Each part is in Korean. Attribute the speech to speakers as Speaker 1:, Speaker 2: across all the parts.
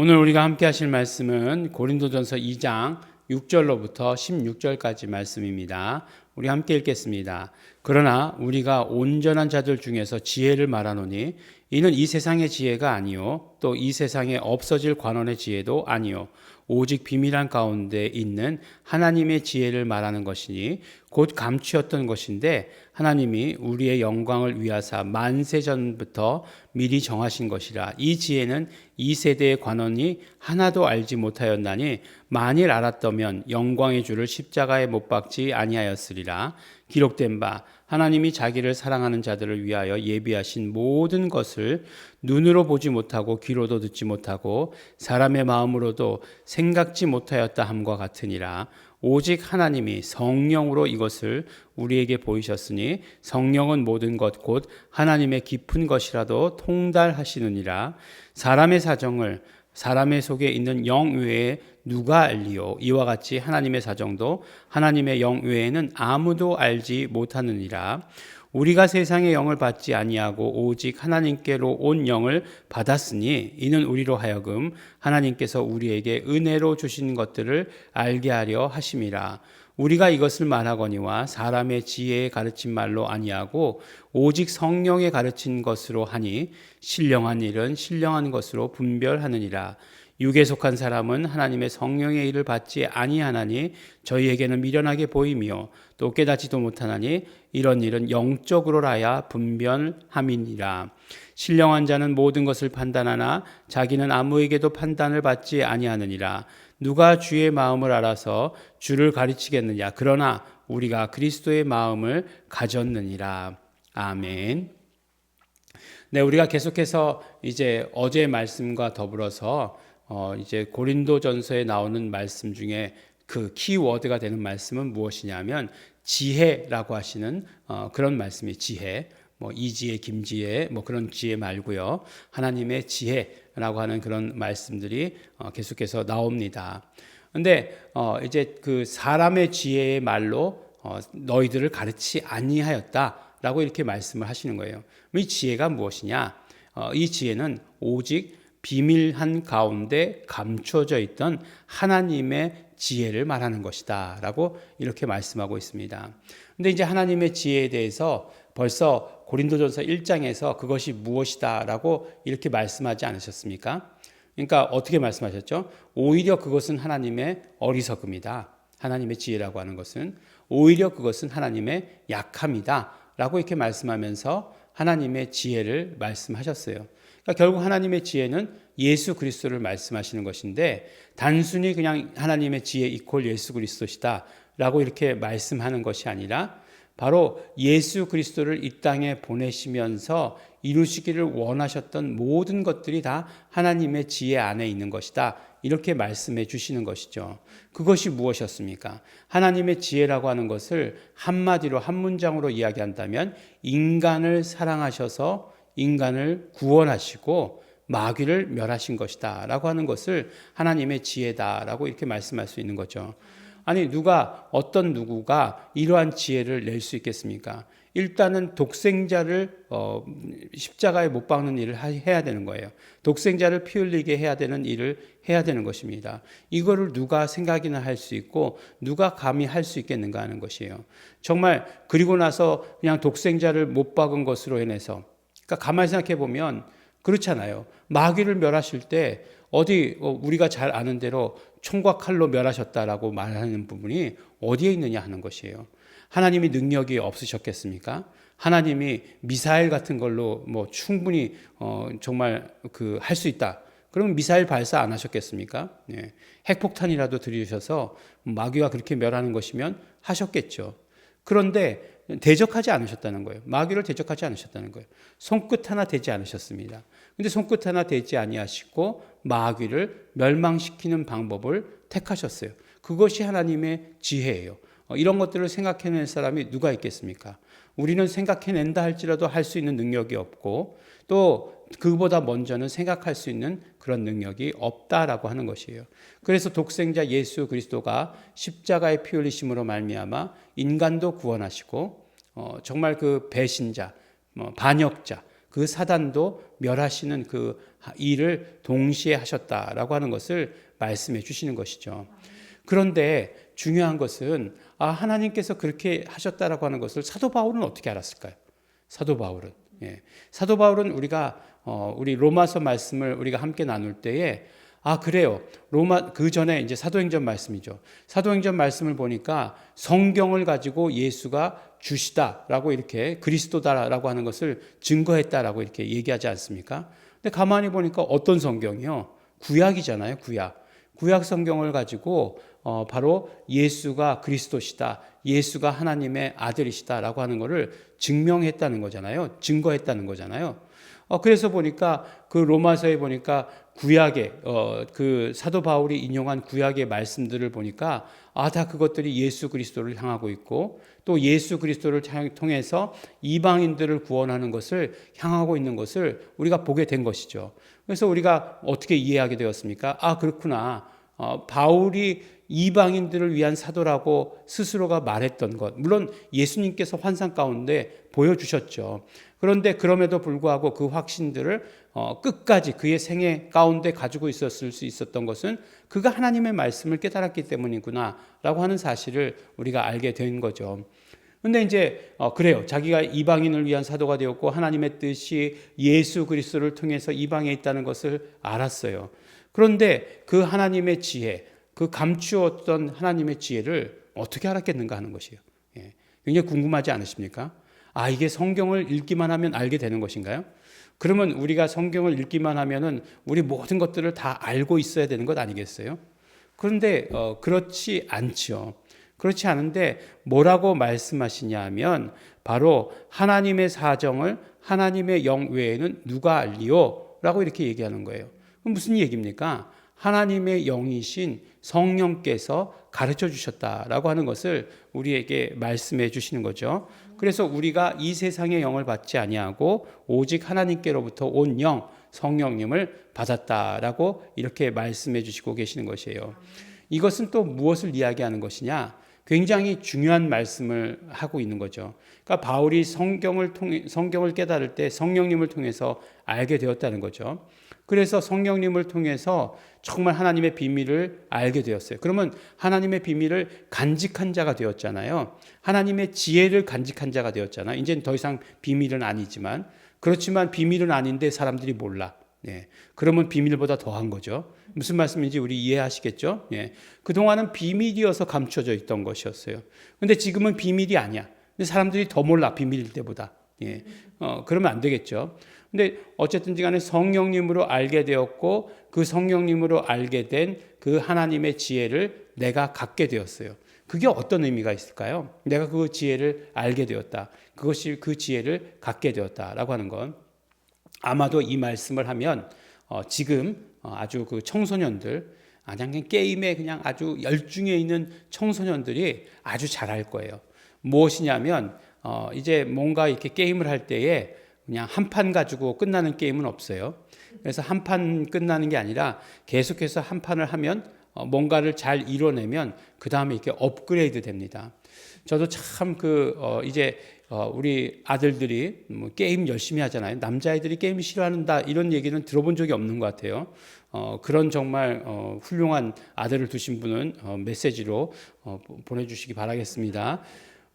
Speaker 1: 오늘 우리가 함께 하실 말씀은 고린도전서 2장 6절로부터 16절까지 말씀입니다. 우리 함께 읽겠습니다. 그러나 우리가 온전한 자들 중에서 지혜를 말하노니 이는 이 세상의 지혜가 아니요 또 이 세상에 없어질 관원의 지혜도 아니요 오직 비밀한 가운데 있는 하나님의 지혜를 말하는 것이니 곧 감추었던 것인데 하나님이 우리의 영광을 위하사 만세 전부터 미리 정하신 것이라. 이 지혜는 이 세대의 관원이 하나도 알지 못하였나니 만일 알았다면 영광의 주를 십자가에 못 박지 아니하였으리라. 기록된 바 하나님이 자기를 사랑하는 자들을 위하여 예비하신 모든 것을 눈으로 보지 못하고 귀로도 듣지 못하고 사람의 마음으로도 생각지 못하였다 함과 같으니라 오직 하나님이 성령으로 이것을 우리에게 보이셨으니 성령은 모든 것 곧 하나님의 깊은 것이라도 통달하시느니라. 사람의 사정을 사람의 속에 있는 영 외에 누가 알리요? 이와 같이 하나님의 사정도 하나님의 영 외에는 아무도 알지 못하느니라 우리가 세상의 영을 받지 아니하고 오직 하나님께로 온 영을 받았으니 이는 우리로 하여금 하나님께서 우리에게 은혜로 주신 것들을 알게 하려 하심이라. 우리가 이것을 말하거니와 사람의 지혜에 가르친 말로 아니하고 오직 성령에 가르친 것으로 하니 신령한 일은 신령한 것으로 분별하느니라 육에 속한 사람은 하나님의 성령의 일을 받지 아니하나니 저희에게는 미련하게 보이며 또 깨닫지도 못하나니 이런 일은 영적으로라야 분별함이니라. 신령한 자는 모든 것을 판단하나 자기는 아무에게도 판단을 받지 아니하느니라. 누가 주의 마음을 알아서 주를 가르치겠느냐? 그러나 우리가 그리스도의 마음을 가졌느니라. 아멘. 네, 우리가 계속해서 이제 어제 말씀과 더불어서 어 이제 고린도전서에 나오는 말씀 중에 그 키워드가 되는 말씀은 무엇이냐면 지혜라고 하시는 어 그런 말씀이 지혜. 뭐 이지혜, 김지혜 뭐 그런 지혜 말고요. 하나님의 지혜라고 하는 그런 말씀들이 어 계속해서 나옵니다. 근데 어 이제 그 사람의 지혜의 말로 어 너희들을 가르치 아니하였다라고 이렇게 말씀을 하시는 거예요. 이 지혜가 무엇이냐? 어 이 지혜는 오직 비밀한 가운데 감춰져 있던 하나님의 지혜를 말하는 것이다. 라고 이렇게 말씀하고 있습니다. 근데 이제 하나님의 지혜에 대해서 벌써 고린도전서 1장에서 그것이 무엇이다. 라고 이렇게 말씀하지 않으셨습니까? 그러니까 어떻게 말씀하셨죠? 오히려 그것은 하나님의 어리석음이다. 하나님의 지혜라고 하는 것은 오히려 그것은 하나님의 약함이다. 라고 이렇게 말씀하면서 하나님의 지혜를 말씀하셨어요. 그러니까 결국 하나님의 지혜는 예수 그리스도를 말씀하시는 것인데 단순히 그냥 하나님의 지혜 이퀄 예수 그리스도시다 라고 이렇게 말씀하는 것이 아니라 바로 예수 그리스도를 이 땅에 보내시면서 이루시기를 원하셨던 모든 것들이 다 하나님의 지혜 안에 있는 것이다. 이렇게 말씀해 주시는 것이죠. 그것이 무엇이었습니까? 하나님의 지혜라고 하는 것을 한마디로 한 문장으로 이야기한다면 인간을 사랑하셔서 인간을 구원하시고 마귀를 멸하신 것이다 라고 하는 것을 하나님의 지혜다 라고 이렇게 말씀할 수 있는 거죠. 아니 누가 어떤 누구가 이러한 지혜를 낼 수 있겠습니까? 일단은 독생자를 어, 십자가에 못 박는 일을 해야 되는 거예요. 독생자를 피 흘리게 해야 되는 일을 해야 되는 것입니다. 이거를 누가 생각이나 할 수 있고 누가 감히 할 수 있겠는가 하는 것이에요. 정말 그리고 나서 그냥 독생자를 못 박은 것으로 인해서 그러니까 가만히 생각해 보면 그렇잖아요. 마귀를 멸하실 때 어디 어, 우리가 잘 아는 대로 총과 칼로 멸하셨다라고 말하는 부분이 어디에 있느냐 하는 것이에요. 하나님이 능력이 없으셨겠습니까? 하나님이 미사일 같은 걸로 뭐 충분히 어 정말 그 할 수 있다. 그러면 미사일 발사 안 하셨겠습니까? 예. 핵폭탄이라도 들이셔서 마귀가 그렇게 멸하는 것이면 하셨겠죠. 그런데 대적하지 않으셨다는 거예요. 마귀를 대적하지 않으셨다는 거예요. 손끝 하나 대지 않으셨습니다. 근데 손끝 하나 대지 아니하시고 마귀를 멸망시키는 방법을 택하셨어요. 그것이 하나님의 지혜예요. 어, 이런 것들을 생각해낼 사람이 누가 있겠습니까? 우리는 생각해낸다 할지라도 할 수 있는 능력이 없고 또 그보다 먼저는 생각할 수 있는 그런 능력이 없다라고 하는 것이에요. 그래서 독생자 예수 그리스도가 십자가의 피 흘리심으로 말미암아 인간도 구원하시고 어, 정말 그 배신자, 뭐 반역자 그 사단도 멸하시는 그 일을 동시에 하셨다라고 하는 것을 말씀해 주시는 것이죠. 그런데 중요한 것은 아 하나님께서 그렇게 하셨다라고 하는 것을 사도 바울은 어떻게 알았을까요? 사도 바울은 예. 사도 바울은 우리가 어, 우리 로마서 말씀을 우리가 함께 나눌 때에 아 그래요 로마 그 전에 이제 사도행전 말씀이죠. 사도행전 말씀을 보니까 성경을 가지고 예수가 주시다라고 이렇게 그리스도다라고 하는 것을 증거했다라고 이렇게 얘기하지 않습니까? 근데 가만히 보니까 어떤 성경이요? 구약이잖아요, 구약. 구약 성경을 가지고 어, 바로 예수가 그리스도시다, 예수가 하나님의 아들이시다라고 하는 것을 증명했다는 거잖아요, 증거했다는 거잖아요. 어, 그래서 보니까 그 로마서에 보니까 구약의 어, 그 사도 바울이 인용한 구약의 말씀들을 보니까 아 다 그것들이 예수 그리스도를 향하고 있고 또 예수 그리스도를 통해서 이방인들을 구원하는 것을 향하고 있는 것을 우리가 보게 된 것이죠. 그래서 우리가 어떻게 이해하게 되었습니까? 아 그렇구나. 어, 바울이 이방인들을 위한 사도라고 스스로가 말했던 것. 물론 예수님께서 환상 가운데 보여주셨죠. 그런데 그럼에도 불구하고 그 확신들을 어, 끝까지 그의 생애 가운데 가지고 있었을 수 있었던 것은 그가 하나님의 말씀을 깨달았기 때문이구나라고 하는 사실을 우리가 알게 된 거죠. 근데 이제 어, 그래요. 자기가 이방인을 위한 사도가 되었고 하나님의 뜻이 예수 그리스도를 통해서 이방에 있다는 것을 알았어요. 그런데 그 하나님의 지혜, 그 감추었던 하나님의 지혜를 어떻게 알았겠는가 하는 것이에요. 예. 굉장히 궁금하지 않으십니까? 아, 이게 성경을 읽기만 하면 알게 되는 것인가요? 그러면 우리가 성경을 읽기만 하면은 우리 모든 것들을 다 알고 있어야 되는 것 아니겠어요? 그런데 어, 그렇지 않죠. 그렇지 않은데 뭐라고 말씀하시냐 하면 바로 하나님의 사정을 하나님의 영 외에는 누가 알리요? 라고 이렇게 얘기하는 거예요. 무슨 얘기입니까? 하나님의 영이신 성령께서 가르쳐 주셨다라고 하는 것을 우리에게 말씀해 주시는 거죠. 그래서 우리가 이 세상의 영을 받지 아니하고 오직 하나님께로부터 온 영, 성령님을 받았다라고 이렇게 말씀해 주시고 계시는 것이에요. 이것은 또 무엇을 이야기하는 것이냐? 굉장히 중요한 말씀을 하고 있는 거죠. 그러니까 바울이 성경을 통해 성경을 깨달을 때 성령님을 통해서 알게 되었다는 거죠. 그래서 성령님을 통해서 정말 하나님의 비밀을 알게 되었어요. 그러면 하나님의 비밀을 간직한 자가 되었잖아요. 하나님의 지혜를 간직한 자가 되었잖아요. 이제는 더 이상 비밀은 아니지만 그렇지만 비밀은 아닌데 사람들이 몰라. 예. 그러면 비밀보다 더한 거죠. 무슨 말씀인지 우리 이해하시겠죠? 예. 그동안은 비밀이어서 감춰져 있던 것이었어요. 근데 지금은 비밀이 아니야. 근데 사람들이 더 몰라, 비밀일 때보다. 예. 어, 그러면 안 되겠죠. 근데 어쨌든지 간에 성령님으로 알게 되었고 그 성령님으로 알게 된 그 하나님의 지혜를 내가 갖게 되었어요. 그게 어떤 의미가 있을까요? 내가 그 지혜를 알게 되었다. 그것이 그 지혜를 갖게 되었다라고 하는 건 아마도 이 말씀을 하면 어, 지금 어, 아주 그 청소년들 그냥 게임에 그냥 아주 열중해 있는 청소년들이 아주 잘할 거예요. 무엇이냐면 어, 이제 뭔가 이렇게 게임을 할 때에 그냥 한 판 가지고 끝나는 게임은 없어요. 그래서 한 판 끝나는 게 아니라 계속해서 한 판을 하면 어, 뭔가를 잘 이뤄내면 그 다음에 이렇게 업그레이드 됩니다. 저도 참그 어 이제 어 우리 아들들이 뭐 게임 열심히 하잖아요. 남자아이들이 게임 싫어하는다 이런 얘기는 들어본 적이 없는 것 같아요. 어 그런 정말 어 훌륭한 아들을 두신 분은 어 메시지로 어 보내주시기 바라겠습니다.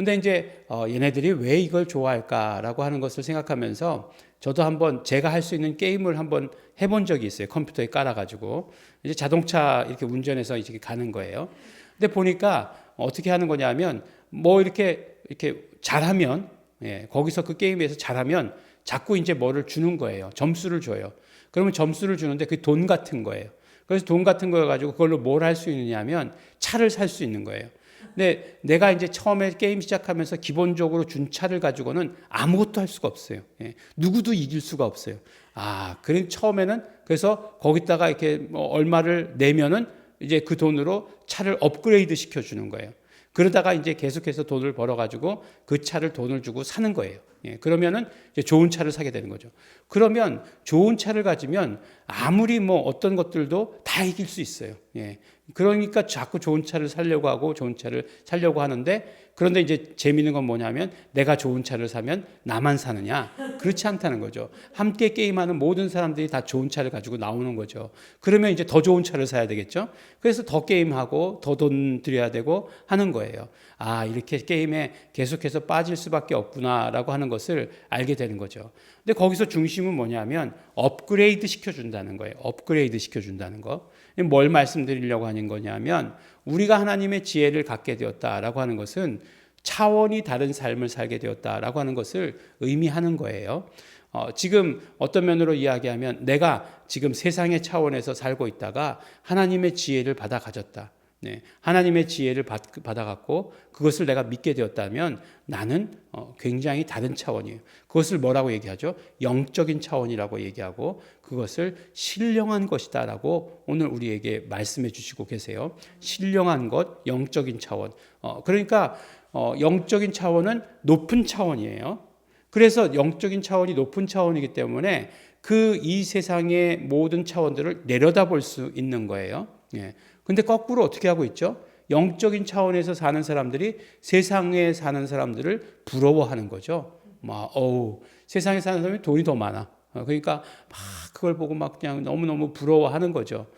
Speaker 1: 근데 이제 어 얘네들이 왜 이걸 좋아할까라고 하는 것을 생각하면서 저도 한번 제가 할 수 있는 게임을 한번 해본 적이 있어요. 컴퓨터에 깔아가지고 이제 자동차 이렇게 운전해서 이렇게 가는 거예요. 근데 보니까 어떻게 하는 거냐면 뭐 이렇게 이렇게 잘하면 예, 거기서 그 게임에서 잘하면 자꾸 이제 뭐를 주는 거예요. 점수를 줘요. 그러면 점수를 주는데 그 돈 같은 거예요. 그래서 돈 같은 거 가지고 그걸로 뭘 할 수 있느냐면 차를 살 수 있는 거예요. 근데 내가 이제 처음에 게임 시작하면서 기본적으로 준 차를 가지고는 아무것도 할 수가 없어요. 예. 누구도 이길 수가 없어요. 아, 그래 처음에는 그래서 거기다가 이렇게 뭐 얼마를 내면은 이제 그 돈으로 차를 업그레이드 시켜 주는 거예요. 그러다가 이제 계속해서 돈을 벌어가지고 그 차를 돈을 주고 사는 거예요. 예, 그러면은 이제 좋은 차를 사게 되는 거죠. 그러면 좋은 차를 가지면 아무리 뭐 어떤 것들도 다 이길 수 있어요. 예, 그러니까 자꾸 좋은 차를 살려고 하고 좋은 차를 살려고 하는데 그런데 이제 재미있는 건 뭐냐면 내가 좋은 차를 사면 나만 사느냐? 그렇지 않다는 거죠. 함께 게임하는 모든 사람들이 다 좋은 차를 가지고 나오는 거죠. 그러면 이제 더 좋은 차를 사야 되겠죠. 그래서 더 게임하고 더 돈 들여야 되고 하는 거예요. 아, 이렇게 게임에 계속해서 빠질 수밖에 없구나라고 하는 것을 알게 되는 거죠. 근데 거기서 중심은 뭐냐면 업그레이드 시켜준다는 거예요. 업그레이드 시켜준다는 거. 뭘 말씀드리려고 하는 거냐면 우리가 하나님의 지혜를 갖게 되었다라고 하는 것은 차원이 다른 삶을 살게 되었다라고 하는 것을 의미하는 거예요. 어, 지금 어떤 면으로 이야기하면 내가 지금 세상의 차원에서 살고 있다가 하나님의 지혜를 받아 가졌다. 네, 하나님의 지혜를 받, 받아갖고 그것을 내가 믿게 되었다면 나는 어, 굉장히 다른 차원이에요. 그것을 뭐라고 얘기하죠? 영적인 차원이라고 얘기하고 그것을 신령한 것이다라고 오늘 우리에게 말씀해 주시고 계세요. 신령한 것, 영적인 차원. 어, 그러니까 어, 영적인 차원은 높은 차원이에요. 그래서 영적인 차원이 높은 차원이기 때문에 그 이 세상의 모든 차원들을 내려다 볼 수 있는 거예요. 예. 근데 거꾸로 어떻게 하고 있죠? 영적인 차원에서 사는 사람들이 세상에 사는 사람들을 부러워하는 거죠. 막, 어우, 세상에 사는 사람이 돈이 더 많아. 어, 그러니까 막 그걸 보고 막 그냥 너무너무 부러워하는 거죠.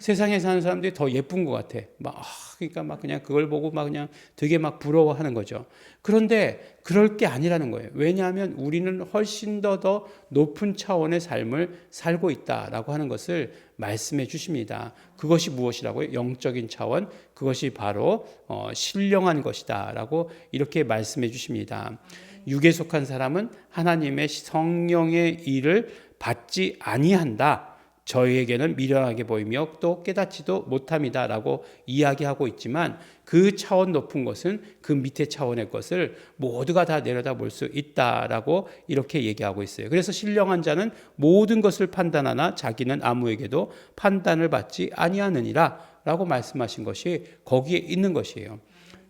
Speaker 1: 세상에 사는 사람들이 더 예쁜 것 같아. 막, 아, 그러니까 막 그냥 그걸 보고 막 그냥 되게 막 부러워하는 거죠. 그런데 그럴 게 아니라는 거예요. 왜냐하면 우리는 훨씬 더 더 높은 차원의 삶을 살고 있다라고 하는 것을 말씀해 주십니다. 그것이 무엇이라고요? 영적인 차원, 그것이 바로 어, 신령한 것이다라고 이렇게 말씀해 주십니다. 육에 속한 사람은 하나님의 성령의 일을 받지 아니한다. 저희에게는 미련하게 보이며 또 깨닫지도 못함이다라고 이야기하고 있지만 그 차원 높은 것은 그 밑에 차원의 것을 모두가 다 내려다 볼 수 있다라고 이렇게 얘기하고 있어요. 그래서 신령한 자는 모든 것을 판단하나 자기는 아무에게도 판단을 받지 아니하느니라라고 말씀하신 것이 거기에 있는 것이에요.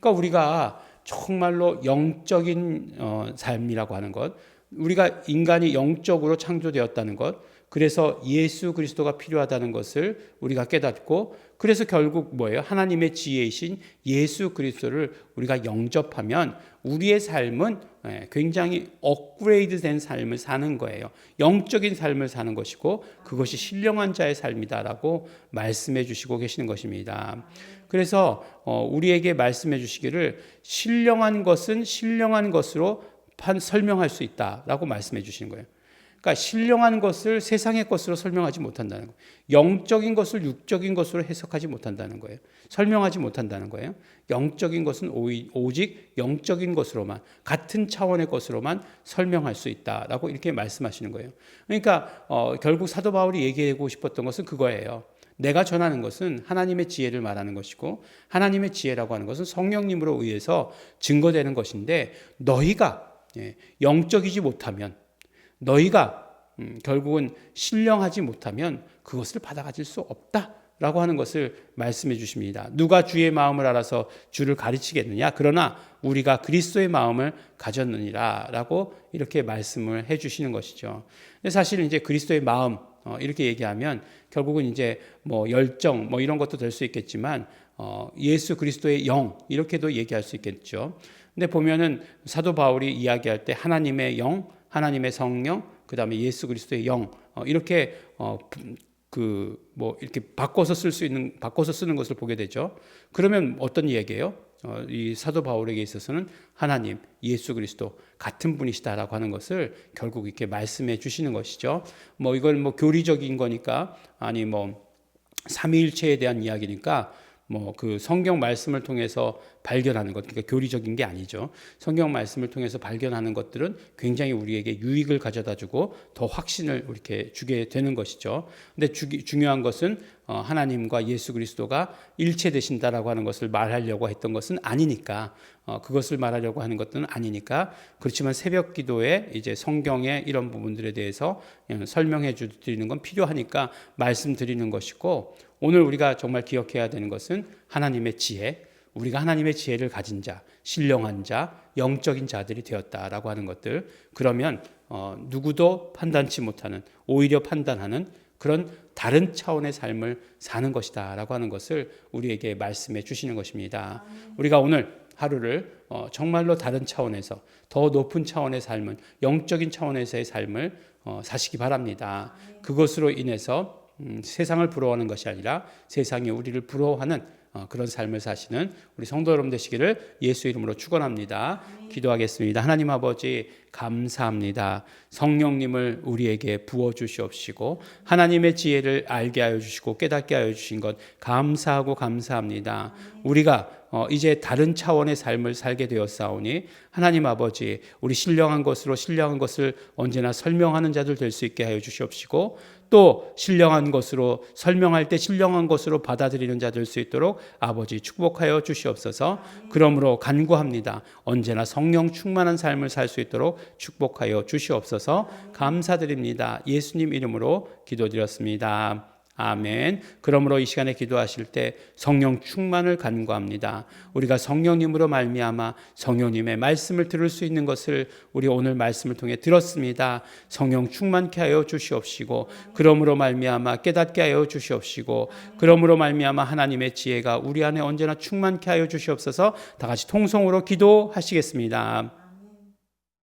Speaker 1: 그러니까 우리가 정말로 영적인 어, 삶이라고 하는 것, 우리가 인간이 영적으로 창조되었다는 것, 그래서 예수 그리스도가 필요하다는 것을 우리가 깨닫고 그래서 결국 뭐예요? 하나님의 지혜이신 예수 그리스도를 우리가 영접하면 우리의 삶은 예, 굉장히 업그레이드 된 삶을 사는 거예요. 영적인 삶을 사는 것이고 그것이 신령한 자의 삶이다라고 말씀해 주시고 계시는 것입니다. 그래서 어, 우리에게 말씀해 주시기를 신령한 것은 신령한 것으로 설명할 수 있다라고 말씀해 주시는 거예요. 그러니까 신령한 것을 세상의 것으로 설명하지 못한다는 거예요. 영적인 것을 육적인 것으로 해석하지 못한다는 거예요. 설명하지 못한다는 거예요. 영적인 것은 오직 영적인 것으로만 같은 차원의 것으로만 설명할 수 있다라고 이렇게 말씀하시는 거예요. 그러니까 어, 결국 사도 바울이 얘기하고 싶었던 것은 그거예요. 내가 전하는 것은 하나님의 지혜를 말하는 것이고 하나님의 지혜라고 하는 것은 성령님으로 의해서 증거되는 것인데 너희가 예, 영적이지 못하면 너희가 음, 결국은 신령하지 못하면 그것을 받아가질 수 없다. 라고 하는 것을 말씀해 주십니다. 누가 주의 마음을 알아서 주를 가르치겠느냐? 그러나 우리가 그리스도의 마음을 가졌느니라. 라고 이렇게 말씀을 해 주시는 것이죠. 사실 이제 그리스도의 마음, 어, 이렇게 얘기하면 결국은 이제 뭐 열정, 뭐 이런 것도 될 수 있겠지만, 어, 예수 그리스도의 영, 이렇게도 얘기할 수 있겠죠. 근데 보면은 사도 바울이 이야기할 때 하나님의 영, 하나님의 성령, 그 다음에 예수 그리스도의 영 어, 이렇게 어, 그뭐 이렇게 바꿔서 쓸 수 있는 바꿔서 쓰는 것을 보게 되죠. 그러면 어떤 얘기예요? 어, 이 사도 바울에게 있어서는 하나님, 예수 그리스도 같은 분이시다라고 하는 것을 결국 이렇게 말씀해 주시는 것이죠. 뭐 이걸 뭐 교리적인 거니까 아니 뭐 삼위일체에 대한 이야기니까 뭐 그 성경 말씀을 통해서 발견하는 것, 그러니까 교리적인 게 아니죠. 성경 말씀을 통해서 발견하는 것들은 굉장히 우리에게 유익을 가져다 주고 더 확신을 이렇게 주게 되는 것이죠. 근데 주, 중요한 것은 어, 하나님과 예수 그리스도가 일체 되신다라고 하는 것을 말하려고 했던 것은 아니니까 어, 그것을 말하려고 하는 것들은 아니니까 그렇지만 새벽 기도에 이제 성경의 이런 부분들에 대해서 설명해 주드리는 건 필요하니까 말씀드리는 것이고 오늘 우리가 정말 기억해야 되는 것은 하나님의 지혜, 우리가 하나님의 지혜를 가진 자, 신령한 자, 영적인 자들이 되었다라고 하는 것들. 그러면 어, 누구도 판단치 못하는 오히려 판단하는 그런 다른 차원의 삶을 사는 것이다라고 하는 것을 우리에게 말씀해 주시는 것입니다. 우리가 오늘 하루를 어, 정말로 다른 차원에서 더 높은 차원의 삶을 영적인 차원에서의 삶을 어, 사시기 바랍니다. 그것으로 인해서 음, 세상을 부러워하는 것이 아니라 세상이 우리를 부러워하는 어, 그런 삶을 사시는 우리 성도 여러분 되시기를 예수 이름으로 축원합니다. 기도하겠습니다. 하나님 아버지 감사합니다. 성령님을 우리에게 부어 주시옵시고 하나님의 지혜를 알게 하여 주시고 깨닫게 하여 주신 것 감사하고 감사합니다. 우리가 어, 이제 다른 차원의 삶을 살게 되었사오니 하나님 아버지 우리 신령한 것으로 신령한 것을 언제나 설명하는 자들 될 수 있게 하여 주시옵시고 또 신령한 것으로 설명할 때 신령한 것으로 받아들이는 자 될 수 있도록 아버지 축복하여 주시옵소서. 그러므로 간구합니다. 언제나 성령 충만한 삶을 살 수 있도록 축복하여 주시옵소서. 감사드립니다. 예수님 이름으로 기도드렸습니다. 아멘. 그러므로 이 시간에 기도하실 때 성령 충만을 간구합니다. 우리가 성령님으로 말미암아 성령님의 말씀을 들을 수 있는 것을 우리 오늘 말씀을 통해 들었습니다. 성령 충만케 하여 주시옵시고 그러므로 말미암아 깨닫게 하여 주시옵시고 그러므로 말미암아 하나님의 지혜가 우리 안에 언제나 충만케 하여 주시옵소서. 다 같이 통성으로 기도하시겠습니다.